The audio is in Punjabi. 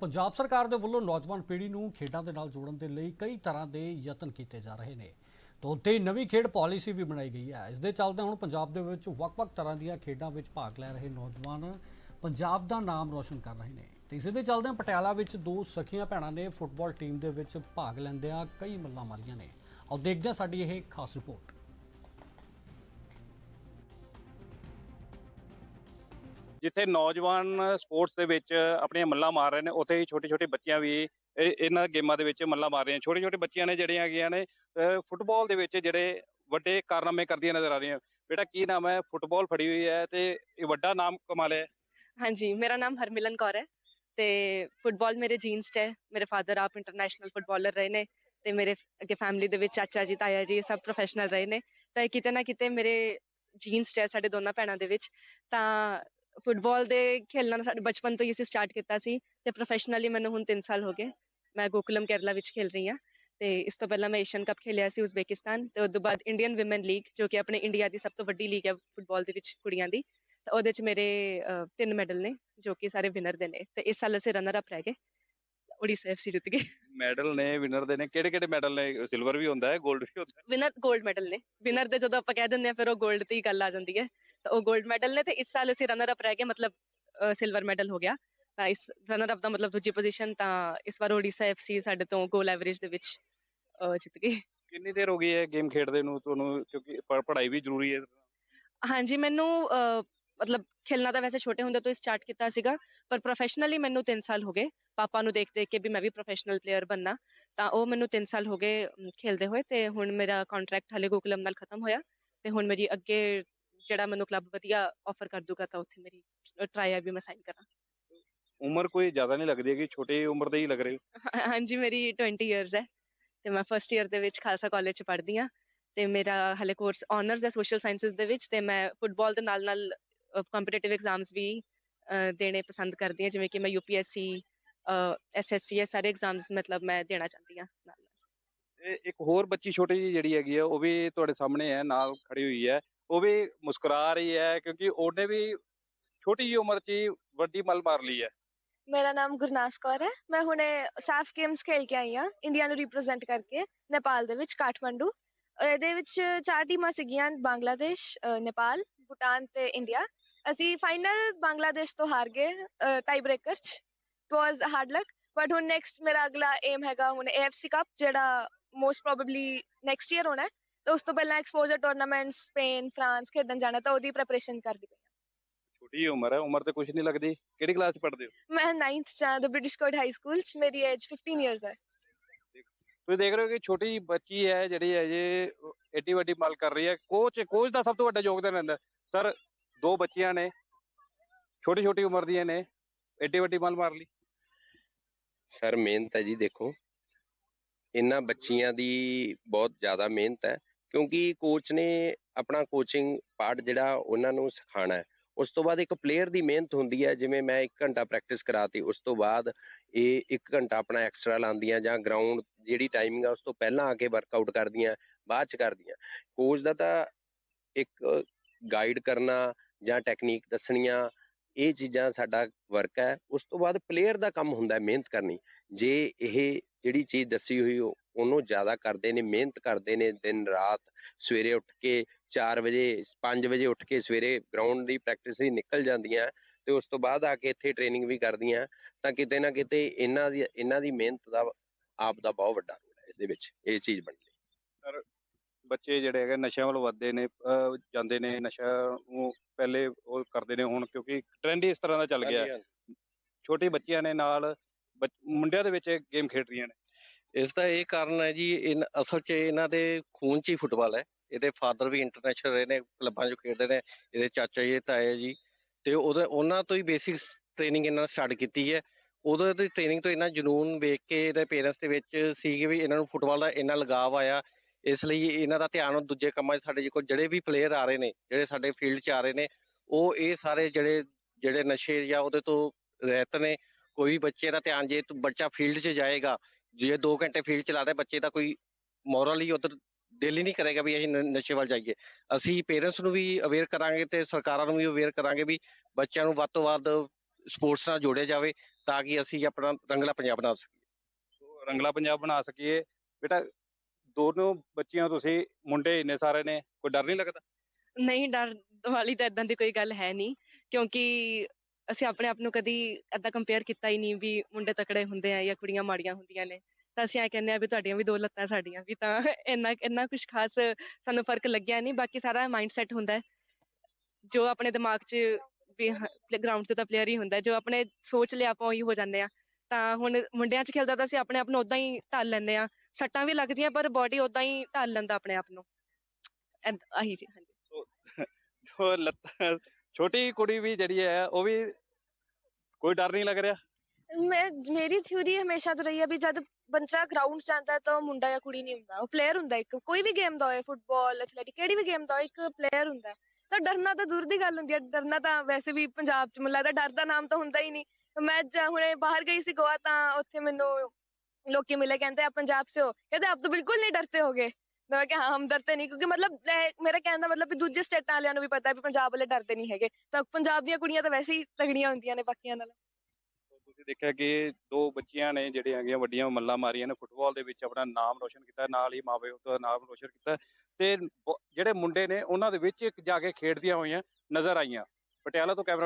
ਪੰਜਾਬ ਸਰਕਾਰ ਦੇ ਵੱਲੋਂ ਨੌਜਵਾਨ ਪੀੜ੍ਹੀ ਨੂੰ ਖੇਡਾਂ ਦੇ ਨਾਲ ਜੋੜਨ ਦੇ ਲਈ ਕਈ ਤਰ੍ਹਾਂ ਦੇ ਯਤਨ ਕੀਤੇ ਜਾ ਰਹੇ ਨੇ। ਤੋਂ ਤੇ ਨਵੀਂ ਖੇਡ ਪਾਲਿਸੀ ਵੀ ਬਣਾਈ ਗਈ ਹੈ। ਇਸ ਦੇ ਚੱਲਦੇ ਹੁਣ ਪੰਜਾਬ ਦੇ ਵਿੱਚ ਵੱਖ-ਵੱਖ ਤਰ੍ਹਾਂ ਦੀਆਂ ਖੇਡਾਂ ਵਿੱਚ ਭਾਗ ਲੈ ਰਹੇ ਨੌਜਵਾਨ ਪੰਜਾਬ ਦਾ ਨਾਮ ਰੋਸ਼ਨ ਕਰ ਰਹੇ ਨੇ। ਤੇ ਇਸੇ ਦੇ ਚੱਲਦੇ ਪਟਿਆਲਾ ਵਿੱਚ ਦੋ ਸਖੀਆਂ ਭੈਣਾਂ ਨੇ ਫੁੱਟਬਾਲ ਟੀਮ ਦੇ ਵਿੱਚ ਭਾਗ ਲੈਂਦਿਆਂ ਕਈ ਮੱਲਾਂ ਮਾਰੀਆਂ ਨੇ। ਆਓ ਦੇਖਦੇ ਹਾਂ ਸਾਡੀ ਇਹ ਖਾਸ ਰਿਪੋਰਟ। ਜਿੱਥੇ ਨੌਜਵਾਨ ਸਪੋਰਟਸ ਦੇ ਵਿੱਚ ਆਪਣੀਆਂ ਮੱਲਾਂ ਮਾਰ ਰਹੇ ਨੇ, ਉੱਥੇ ਹੀ ਛੋਟੇ ਛੋਟੇ ਬੱਚੀਆਂ ਵੀ ਇਹਨਾਂ ਗੇਮਾਂ ਦੇ ਵਿੱਚ ਮੱਲਾਂ ਮਾਰ ਰਹੀਆਂ ਛੋਟੇ ਛੋਟੇ ਬੱਚੀਆਂ ਨੇ ਜਿਹੜੀਆਂ ਹੈਗੀਆਂ ਨੇ ਫੁੱਟਬਾਲ ਦੇ ਵਿੱਚ ਜਿਹੜੇ ਵੱਡੇ ਕਾਰਨਾਮੇ ਕਰਦੀਆਂ ਨਜ਼ਰ ਆ ਰਹੀਆਂ। ਬੇਟਾ, ਕੀ ਨਾਮ ਹੈ? ਫੁੱਟਬਾਲ ਫੜੀ ਹੋਈ ਹੈ ਤੇ ਇਹ ਵੱਡਾ ਨਾਮ ਕਮਾ ਲਿਆ ਹਾਂਜੀ, ਮੇਰਾ ਨਾਮ ਹਰਮਿਲਨ ਕੌਰ ਹੈ ਤੇ ਫੁੱਟਬਾਲ ਮੇਰੇ ਜੀਨਸ 'ਚ ਹੈ। ਮੇਰੇ ਫਾਦਰ ਆਪ ਇੰਟਰਨੈਸ਼ਨਲ ਫੁੱਟਬਾਲਰ ਰਹੇ ਨੇ ਤੇ ਮੇਰੇ ਅੱਗੇ ਫੈਮਿਲੀ ਦੇ ਵਿੱਚ ਚਾਚਾ ਜੀ, ਤਾਇਆ ਜੀ ਸਭ ਪ੍ਰੋਫੈਸ਼ਨਲ ਰਹੇ ਨੇ। ਤਾਂ ਕਿਤੇ ਨਾ ਕਿਤੇ ਮੇਰੇ ਜੀਨਸ 'ਚ ਹੈ ਸਾਡੇ ਦੋਨਾਂ ਭੈਣਾਂ ਦੇ ਵਿੱਚ। ਤਾਂ ਫੁੱਟਬਾਲ ਦੇ ਖੇਲਣਾ ਸਾਡੇ ਬਚਪਨ ਤੋਂ ਹੀ ਅਸੀਂ ਸਟਾਰਟ ਕੀਤਾ ਸੀ ਤੇ ਪ੍ਰੋਫੈਸ਼ਨਲੀ ਮੈਨੂੰ ਹੁਣ 3 ਸਾਲ ਹੋ ਗਏ। ਮੈਂ ਗੋਕੁਲਮ ਕੇਰਲਾ ਵਿੱਚ ਖੇਲ ਰਹੀ ਹਾਂ ਤੇ ਇਸ ਤੋਂ ਪਹਿਲਾਂ ਮੈਂ ਏਸ਼ੀਅਨ ਕੱਪ ਖੇਲਿਆ ਸੀ ਉਜ਼ਬੇਕਿਸਤਾਨ ਤੇ ਉਸ ਤੋਂ ਬਾਅਦ ਇੰਡੀਅਨ ਔਮਨ ਲੀਗ ਜੋ ਕਿ ਆਪਣੇ ਇੰਡੀਆ ਦੀ ਸਭ ਤੋਂ ਵੱਡੀ ਲੀਗ ਹੈ ਫੁੱਟਬਾਲ ਦੇ ਵਿੱਚ ਕੁੜੀਆਂ ਦੀ। ਉਹਦੇ 'ਚ ਮੇਰੇ ਤਿੰਨ ਮੈਡਲ ਨੇ ਜੋ ਕਿ ਸਾਰੇ ਵਿਨਰ ਦੇ ਨੇ ਤੇ ਇਸ ਸਾਲ ਅਸੀਂ ਰਨਰ ਅਪ ਰਹਿ ਗਏ। ਉੜੀਸਾ ਐਫਸੀ ਜਿੱਤ ਗਏ ਮੈਡਲ ਨੇ ਵਿਨਰ ਦੇ ਨੇ ਕਿਹੜੇ ਕਿਹੜੇ ਮੈਡਲ ਨੇ? ਸਿਲਵਰ ਵੀ ਹੁੰਦਾ ਹੈ 골ਡ ਵੀ ਹੁੰਦਾ ਵਿਨਰ 골ਡ ਮੈਡਲ ਨੇ। ਵਿਨਰ ਦੇ ਜਦੋਂ ਆਪਾਂ ਕਹਿ ਦਿੰਦੇ ਆ ਫਿਰ ਉਹ 골ਡ ਤੇ ਹੀ ਗੱਲ ਆ ਜਾਂਦੀ ਹੈ। ਤਾਂ ਉਹ 골ਡ ਮੈਡਲ ਨੇ ਤੇ ਇਸ ਸਾਲ ਅਸੀਂ ਰਨਰ ਅਪ ਰਹਿ ਗਏ ਮਤਲਬ ਸਿਲਵਰ ਮੈਡਲ ਹੋ ਗਿਆ। ਤਾਂ ਇਸ ਰਨਰ ਅਪ ਦਾ ਮਤਲਬ ਦੂਜੀ ਪੋਜੀਸ਼ਨ ਤਾਂ ਇਸ ਵਾਰ ਓਡੀਸ਼ਾ ਐਫਸੀ ਸਾਡੇ ਤੋਂ ਗੋਲ ਐਵਰੇਜ ਦੇ ਵਿੱਚ ਜਿੱਤ ਗਈ। ਕਿੰਨੀ ਦੇਰ ਹੋ ਗਈ ਹੈ ਗੇਮ ਖੇਡਦੇ ਨੂੰ? ਤੁਹਾਨੂੰ ਕਿਉਂਕਿ ਪੜ੍ਹਾਈ ਵੀ ਜ਼ਰੂਰੀ ਹੈ। ਹਾਂਜੀ ਮੈਨੂੰ ਮਤਲਬ ਖੇਲਣਾ ਤਾਂ ਵੈਸੇ ਛੋਟੇ ਹੁੰਦੇ ਤੋਂ ਸਟਾਰਟ ਕੀਤਾ ਸੀਗਾ ਪਰ ਪ੍ਰੋਫੈਸ਼ਨਲੀ ਮੈਨੂੰ 3 ਸਾਲ ਹੋ ਗਏ। ਪਾਪਾ ਨੂੰ ਦੇਖ ਦੇਖ ਕੇ ਵੀ ਮੈਂ ਵੀ ਪ੍ਰੋਫੈਸ਼ਨਲ ਪਲੇਅਰ ਬੰਨਾ ਤਾਂ ਉਹ ਮੈਨੂੰ 3 ਸਾਲ ਹੋ ਗਏ ਖੇਲਦੇ ਹੋਏ ਤੇ ਹੁਣ ਮੇਰਾ ਕੰਟਰੈਕਟ ਹਲੇ ਗੋਕੁਲਮ ਨਾਲ ਖਤਮ ਹੋਇਆ ਤੇ ਹੁਣ ਮੇਰੀ ਅੱਗੇ ਜਿਹੜਾ ਮੈਨੂੰ ਕਲੱਬ ਵਧੀਆ ਆਫਰ ਕਰ ਦੂਗਾ ਤਾਂ ਉੱਥੇ ਮੇਰੀ ਟਰਾਈ ਆ ਵੀ ਮੈਂ ਸਾਈਨ ਕਰਾਂ। ਉਮਰ ਕੋਈ ਜ਼ਿਆਦਾ ਨਹੀਂ ਲੱਗਦੀ ਕਿ ਛੋਟੀ ਉਮਰ ਦੇ ਹੀ ਲੱਗ ਰਹੇ ਹਾਂਜੀ ਮੇਰੀ 20 ਇਅਰਸ ਹੈ ਤੇ ਮੈਂ ਫਸਟ ਇਅਰ ਦੇ ਵਿੱਚ ਖਾਲਸਾ ਕਾਲਜ ਚ ਪੜ੍ਹਦੀ ਹਾਂ ਤੇ ਮੇਰਾ ਹਲੇ ਕੋਰਸ ਆਨਰਸ ਹੈ ਸੋਸ਼ਲ ਸਾਇੰਸਸ ਦੇ ਵਿੱਚ ਤੇ ਮੈਂ ਫੁੱਟਬਾਲ ਦੇ ਨਾਲ ਨਾਲ ਕੰਪੀਟੀਟਿਵ ਐਗਜ਼ਾਮਸ ਵੀ ਦੇਣੇ ਪਸੰਦ ਕਰਦੀ ਹਾਂ ਜਿਵੇਂ ਕਿ ਮੈਂ ਯੂਪੀਐਸਸੀ ਐਸਐਸਸੀ ਇਹ ਸਾਰੇ ਐਗਜ਼ਾਮਸ ਮਤਲਬ ਮੈਂ ਦੇਣਾ ਚਾਹੁੰਦੀ ਹਾਂ ਨਾਲ ਇੱਕ ਹੋਰ ਬੱਚੀ ਛੋਟੀ ਜਿਹੀ ਜਿਹੜੀ ਹੈਗੀ ਆ ਉਹ ਵੀ ਤੁਹਾਡੇ ਸਾਹਮਣੇ ਹੈ ਨਾਲ ਖੜੀ ਹੋਈ ਹੈ। ਉਹ ਵੀ ਮੁਸਕਰਾ ਰਹੀ ਹੈ ਕਿਉਂਕਿ ਉਹਨੇ ਵੀ ਛੋਟੀ ਜਿਹੀ ਉਮਰ 'ਚ ਹੀ ਵੱਡੀ ਮੱਲ ਮਾਰ ਲਈ ਹੈ। ਮੇਰਾ ਨਾਮ ਗੁਰਨਾਸ ਕੌਰ ਹੈ। ਮੈਂ ਹੁਣੇ ਸਾਫ਼ ਗੇਮਸ ਖੇਲ ਕੇ ਆਈ ਹਾਂ ਇੰਡੀਆ ਨੂੰ ਰਿਪਰੈਜ਼ੈਂਟ ਕਰਕੇ ਨੇਪਾਲ ਦੇ ਵਿੱਚ ਕਾਠਮੰਡੂ। ਇਹਦੇ ਵਿੱਚ ਚਾਰ ਟੀਮਾਂ ਸੀਗੀਆਂ ਬੰਗਲਾਦੇਸ਼ ਨੇਪਾਲ ਭੂਟਾਨ ਤੇ ਇੰਡੀਆ ਅਸੀਂ ਫਾਈਨਲ ਬੰਗਲਾਦੇਸ਼ ਤੋਂ ਹਾਰ ਗਏ ਟਾਈ ਬ੍ਰੇਕਰ ਚ। ਵਾਸ ਹਾਰਡ ਲੱਕ ਬਟ ਹੁਣ ਨੈਕਸਟ ਮੇਰਾ ਅਗਲਾ ਏਮ ਹੈਗਾ ਹੁਣ AFC ਕੱਪ ਜਿਹੜਾ ਮੋਸਟ ਪ੍ਰੋਬੇਬਲੀ ਨੈਕਸਟ ਈਅਰ ਹੋਣਾ ਹੈ। ਤੇ ਉਸ ਤੋਂ ਪਹਿਲਾਂ ਐਕਸਪੋਜ਼ਰ ਟੂਰਨਾਮੈਂਟ ਸਪੇਨ ਫਰਾਂਸ ਖੇਡਣ ਜਾਣਾ ਤਾਂ ਉਹਦੀ ਪ੍ਰੈਪਰੇਸ਼ਨ ਕਰਦੀ ਪਈ। ਛੋਟੀ ਉਮਰ ਹੈ ਉਮਰ ਤੇ ਕੁਝ ਨਹੀਂ ਲੱਗਦੀ। ਕਿਹੜੀ ਕਲਾਸ 'ਚ ਪੜ੍ਹਦੇ ਹੋ? ਮੈਂ 9th ਚ ਬ੍ਰਿਟਿਸ਼ ਕੋਡ ਹਾਈ ਸਕੂਲ ਚ। ਮੇਰੀ ਏਜ 15 ਇਅਰਸ ਹੈ। ਤੁਸੀਂ ਦੇਖ ਰਹੇ ਹੋ ਕਿ ਛੋਟੀ ਬੱਚੀ ਹੈ ਜਿਹੜੀ ਹੈ ਜੇ ਏਡੀ ਵੱਡੀ ਮੱਲ ਕਰ ਰਹੀ ਹੈ। ਕੋਚ ਕੋਚ ਦਾ ਸਭ ਤੋਂ ਵੱਡਾ ਯੋਗਦਾਨ ਰਹਿੰਦਾ ਸਰ ਦੋ ਬੱਚੀਆਂ ਨੇ ਛੋਟੀ ਛੋਟੀ ਉਮਰ ਦੀਆਂ ਨੇ, ਏਡੀ ਵੱਡੀ ਮੱਲ ਮਾਰ ਲਈ। ਸਰ, ਮਿਹਨਤ ਹੈ ਜੀ, ਦੇਖੋ। ਇਹਨਾਂ ਬੱਚੀਆਂ ਦੀ ਬਹੁਤ ਜ਼ਿਆਦਾ ਮਿਹਨਤ ਹੈ, ਕਿਉਂਕਿ ਕੋਚ ਨੇ ਆਪਣਾ ਕੋਚਿੰਗ ਪਾਰਟ ਜਿਹੜਾ ਉਹਨਾਂ ਨੂੰ ਸਿਖਾਉਣਾ ਹੈ। ਉਸ ਤੋਂ ਬਾਅਦ ਇੱਕ ਪਲੇਅਰ ਦੀ ਮਿਹਨਤ ਹੁੰਦੀ ਹੈ, ਜਿਵੇਂ ਮੈਂ 1 ਘੰਟਾ ਪ੍ਰੈਕਟਿਸ ਕਰਾਤੀ, ਉਸ ਤੋਂ ਬਾਅਦ ਇਹ 1 ਘੰਟਾ ਆਪਣਾ ਐਕਸਟਰਾ ਲਾਉਂਦੀਆਂ ਜਾਂ ਗਰਾਊਂਡ ਜਿਹੜੀ ਟਾਈਮਿੰਗ ਆ, ਉਸ ਤੋਂ ਪਹਿਲਾਂ ਆ ਕੇ ਵਰਕਆਊਟ ਕਰਦੀਆਂ, ਬਾਅਦ ਚ ਕਰਦੀਆਂ। ਕੋਚ ਦਾ ਤਾਂ ਇੱਕ ਗਾਈਡ ਕਰਨਾ ਜਾਂ ਟੈਕਨੀਕ ਦੱਸਣੀਆਂ, ਇਹ ਚੀਜ਼ਾਂ ਸਾਡਾ ਵਰਕ ਹੈ। ਉਸ ਤੋਂ ਬਾਅਦ ਪਲੇਅਰ ਦਾ ਕੰਮ ਹੁੰਦਾ ਹੈ ਮਿਹਨਤ ਕਰਨੀ। ਜੇ ਇਹ ਜਿਹੜੀ ਚੀਜ਼ ਦੱਸੀ ਹੋਈ ਉਹਨੂੰ ਜ਼ਿਆਦਾ ਕਰਦੇ ਨੇ, ਮਿਹਨਤ ਕਰਦੇ ਨੇ ਦਿਨ ਰਾਤ, ਸਵੇਰੇ ਉੱਠ ਕੇ 4 ਵਜੇ 5 ਵਜੇ ਉੱਠ ਕੇ ਸਵੇਰੇ ਗਰਾਊਂਡ ਦੀ ਪ੍ਰੈਕਟਿਸ ਲਈ ਨਿਕਲ ਜਾਂਦੀਆਂ ਤੇ ਉਸ ਤੋਂ ਬਾਅਦ ਆ ਕੇ ਇੱਥੇ ਟ੍ਰੇਨਿੰਗ ਵੀ ਕਰਦੀਆਂ ਤਾਂ ਕਿਤੇ ਨਾ ਕਿਤੇ ਇਹਨਾਂ ਦੀ ਇਹਨਾਂ ਦੀ ਮਿਹਨਤ ਦਾ ਆਪ ਦਾ ਬਹੁਤ ਵੱਡਾ ਰੋਲ ਹੈ ਇਸ ਦੇ ਵਿੱਚ, ਇਹ ਚੀਜ਼ ਬਣ ਲਈ ਬੱਚੇ ਜਿਹੜੇ ਹੈਗੇ ਨਸ਼ਿਆਂ ਵੱਲ ਵੱਧਦੇ ਨੇ ਅਹ ਜਾਂਦੇ ਨੇ ਨਸ਼ਾ ਨੂੰ ਪਹਿਲੇ ਉਹ ਕਰਦੇ ਨੇ ਹੁਣ ਕਿਉਂਕਿ ਟ੍ਰੈਂਡ ਹੀ ਇਸ ਤਰ੍ਹਾਂ ਦਾ ਚੱਲ ਗਿਆ। ਹੈ। ਛੋਟੀ ਬੱਚੀਆਂ ਨੇ ਨਾਲ ਬੱਚ- ਮੁੰਡਿਆਂ ਦੇ ਵਿੱਚ ਗੇਮ ਖੇਡ ਰਹੀਆਂ ਨੇ। ਇਸ ਦਾ ਇਹ ਕਾਰਨ ਹੈ ਜੀ ਇਨ ਅਸਲ 'ਚ ਇਹਨਾਂ ਦੇ ਖੂਨ 'ਚ ਹੀ ਫੁੱਟਬਾਲ ਹੈ। ਇਹਦੇ ਫਾਦਰ ਵੀ ਇੰਟਰਨੈਸ਼ਨਲ ਰਹੇ ਨੇ ਕਲੱਬਾਂ 'ਚ ਖੇਡਦੇ ਨੇ ਇਹਦੇ ਚਾਚਾ ਜੀ ਤਾਏ ਜੀ। ਤੇ ਉਹਦੇ ਉਹਨਾਂ ਤੋਂ ਹੀ ਬੇਸਿਕ ਟ੍ਰੇਨਿੰਗ ਇਹਨਾਂ ਨੇ ਸਟਾਰਟ ਕੀਤੀ ਹੈ। ਉਦੋਂ ਦੀ ਟ੍ਰੇਨਿੰਗ ਤੋਂ ਇਹਨਾਂ ਜਨੂਨ ਵੇਖ ਕੇ ਇਹਦੇ ਪੇਰੈਂਟਸ ਦੇ ਵਿੱਚ ਸੀ ਕਿ ਵੀ ਇਹਨਾਂ ਨੂੰ ਫੁੱਟਬਾਲ ਦਾ ਇੰਨਾ ਲਗਾਵ ਆਇਆ ਇਸ ਲਈ ਇਹਨਾਂ ਦਾ ਧਿਆਨ ਦੂਜੇ ਕੰਮਾਂ 'ਚ ਸਾਡੇ ਕੋਲ ਜਿਹੜੇ ਵੀ ਪਲੇਅਰ ਆ ਰਹੇ ਨੇ, ਜਿਹੜੇ ਸਾਡੇ ਫੀਲਡ 'ਚ ਆ ਰਹੇ ਨੇ, ਉਹ ਇਹ ਸਾਰੇ ਜਿਹੜੇ ਜਿਹੜੇ ਨਸ਼ੇ ਜਾਂ ਉਹਦੇ ਤੋਂ ਰਹਿਤ ਨੇ, ਕੋਈ ਬੱਚੇ ਦਾ ਧਿਆਨ ਜੇ ਬੱਚਾ ਫੀਲਡ 'ਚ ਜਾਏਗਾ, ਜੇ 2 ਘੰਟੇ ਫੀਲਡ ਚਲਾਦਾ ਬੱਚੇ ਦਾ ਕੋਈ ਮੋਰਲੀ ਹੀ ਉਧਰ ਦਿਲ ਹੀ ਨਹੀਂ ਕਰੇਗਾ ਵੀ ਅਸੀਂ ਨਸ਼ੇ ਵੱਲ ਜਾਈਏ। ਅਸੀਂ ਪੇਰੈਂਟਸ ਨੂੰ ਵੀ ਅਵੇਅਰ ਕਰਾਂਗੇ ਤੇ ਸਰਕਾਰਾਂ ਨੂੰ ਵੀ ਅਵੇਅਰ ਕਰਾਂਗੇ ਵੀ ਬੱਚਿਆਂ ਨੂੰ ਵੱਧ ਤੋਂ ਵੱਧ ਸਪੋਰਟਸ ਨਾਲ ਜੋੜਿਆ ਜਾਵੇ ਤਾਂ ਕਿ ਅਸੀਂ ਆਪਣਾ ਰੰਗਲਾ ਪੰਜਾਬ ਬਣਾ ਸਕੀਏ। ਰੰਗਲਾ ਪੰਜਾਬ ਬਣਾ ਸਕੀਏ। ਬੇਟਾ ਦੋਨੋਂ ਬੱਚੀਆਂ ਤੁਸੀਂ ਮੁੰਡੇ ਇੰਨੇ ਸਾਰੇ ਨੇ, ਕੋਈ ਡਰ ਨਹੀਂ ਲੱਗਦਾ? ਨਹੀਂ, ਡਰ ਵਾਲੀ ਤਾਂ ਇਦਾਂ ਦੀ ਕੋਈ ਗੱਲ ਹੈ ਨਹੀਂ, ਕਿਉਂਕਿ ਅਸੀਂ ਆਪਣੇ ਆਪ ਨੂੰ ਕਦੀ ਏਦਾਂ ਕੰਪੇਅਰ ਕੀਤਾ ਹੀ ਨਹੀਂ ਵੀ ਮੁੰਡੇ ਤਕੜੇ ਹੁੰਦੇ ਆ ਜਾਂ ਕੁੜੀਆਂ ਮਾੜੀਆਂ ਹੁੰਦੀਆਂ ਨੇ। ਤਾਂ ਅਸੀਂ ਐ ਕਹਿੰਦੇ ਆ ਵੀ ਤੁਹਾਡੀਆਂ ਵੀ ਦੋ ਲੱਤਾਂ ਸਾਡੀਆਂ ਵੀ ਤਾਂ ਇੰਨਾ ਇੰਨਾ ਕੁਝ ਖਾਸ ਸਾਨੂੰ ਫ਼ਰਕ ਲੱਗਿਆ ਨਹੀਂ, ਬਾਕੀ ਸਾਰਾ ਮਾਈਂਡ ਸੈਟ ਹੁੰਦਾ ਜੋ ਆਪਣੇ ਦਿਮਾਗ 'ਚ ਵੀ ਗਰਾਊਂਡ 'ਤੇ ਤਾਂ ਪਲੇਅਰ ਹੀ ਹੁੰਦਾ ਜੋ ਆਪਣੇ ਸੋਚ ਲਿਆ ਆਪਾਂ ਉਹੀ ਹੋ ਜਾਂਦੇ ਆ। ਤਾਂ ਹੁਣ ਮੁੰਡਿਆਂ 'ਚ ਖੇਲਦਾ ਤਾਂ ਅਸੀਂ ਆਪਣੇ ਆਪ ਨੂੰ ਉਦਾਂ ਹੀ ਢਾਲ ਲੈਂਦੇ ਆ ਸੱਟਾਂ ਵੀ ਲੱਗਦੀਆਂ ਪਰ ਬਾਡੀ ਉਦਾਂ ਹੀ ਢਾਲ ਲੈਂਦਾ ਆਪਣੇ ਆਪ ਨੂੰ। ਆਹੀ ਜੀ ਹਾਂਜੀ। ਜੋ ਲੱਤ ਛੋਟੀ ਕੁੜੀ ਵੀ ਜਿਹੜੀ ਹੈ ਉਹ ਵੀ ਕੋਈ ਡਰ ਨਹੀਂ ਲੱਗ ਰਿਹਾ? ਮੈਂ ਮੇਰੀ ਥਿਊਰੀ ਹਮੇਸ਼ਾ ਤੋਂ ਰਹੀ ਹੈ ਵੀ ਜਦ ਬੱਚਾ ਗਰਾਊਂਡ ਜਾਂਦਾ ਤਾਂ ਮੁੰਡਾ ਜਾਂ ਕੁੜੀ ਨਹੀਂ ਹੁੰਦਾ। ਉਹ ਪਲੇਅਰ ਹੁੰਦਾ ਇੱਕ। ਕੋਈ ਵੀ ਗੇਮ ਦਾ ਹੋਏ ਫੁੱਟਬਾਲ ਐਥਲੈਟਿਕ ਕਿਹੜੀ ਵੀ ਗੇਮ ਦਾ ਹੋਏ ਇੱਕ ਪਲੇਅਰ ਹੁੰਦਾ। ਤਾਂ ਡਰਨਾ ਤਾਂ ਦੂਰ ਦੀ ਗੱਲ ਹੁੰਦੀ ਹੈ। ਡਰਨਾ ਤਾਂ ਵੈਸੇ ਵੀ ਪੰਜਾਬ 'ਚ ਮੈਨੂੰ ਲੱਗਦਾ ਡਰ ਦਾ ਨਾਮ ਤਾਂ ਹੁੰਦਾ ਹੀ ਨਹੀਂ। ਮੈਂ ਜ- ਹੁਣੇ ਬਾਹਰ ਗਈ ਸੀ ਗੋਆ ਤਾਂ ਉੱਥੇ ਮੈਨੂੰ ਲੋਕੀ ਮਿਲੇ, ਕਹਿੰਦੇ ਆ, ਪੰਜਾਬ ਸੇ ਹੋ। ਕਹਿੰਦੇ, ਆਪ ਤਾਂ ਬਿਲਕੁਲ ਨਹੀਂ ਡਰਤੇ ਹੋਗੇ। ਮੈਂ ਕਿਹਾ, ਹਾਂ, ਹਮ ਡਰਤੇ ਨਹੀਂ, ਕਿਉਂਕਿ ਮਤਲਬ ਮੇਰਾ ਕਹਿਣ ਦਾ ਮਤਲਬ ਵੀ ਦੂਜੇ ਸਟੇਟਾਂ ਵਾਲਿਆਂ ਨੂੰ ਵੀ ਪਤਾ ਵੀ ਪੰਜਾਬ ਵਾਲੇ ਡਰਦੇ ਨਹੀਂ ਹੈਗੇ। ਤਾਂ ਪੰਜਾਬ ਦੀਆਂ ਕੁੜੀਆਂ ਤਾਂ ਵੈਸੇ ਹੀ ਤਗੜੀਆਂ ਹੁੰਦੀਆਂ ਨੇ, ਬਾਕੀਆਂ ਨਾਲ। ਤੁਸੀਂ ਦੇਖਿਆ ਕਿ ਦੋ ਬੱਚੀਆਂ ਨੇ ਜਿਹੜੇ ਹੈਗੀਆਂ, ਵੱਡੀਆਂ ਮੱਲਾਂ ਮਾਰੀਆਂ ਨੇ, ਫੁੱਟਬਾਲ ਦੇ ਵਿੱਚ ਆਪਣਾ ਨਾਮ ਰੋਸ਼ਨ ਕੀਤਾ, ਨਾਲ ਹੀ ਮਾਪੇ ਦਾ ਨਾਮ ਰੋਸ਼ਨ ਕੀਤਾ। ਤੇ ਜਿਹੜੇ ਮੁੰਡੇ ਨੇ, ਉਹਨਾਂ ਦੇ ਵਿੱਚ ਇੱਕ ਜਾ ਕੇ ਖੇਡਦੀਆਂ ਹੋਈਆਂ ਨਜ਼ਰ ਆਈਆਂ। ਪਟਿਆਲਾ ਤੋਂ ਕੈਮਰਾ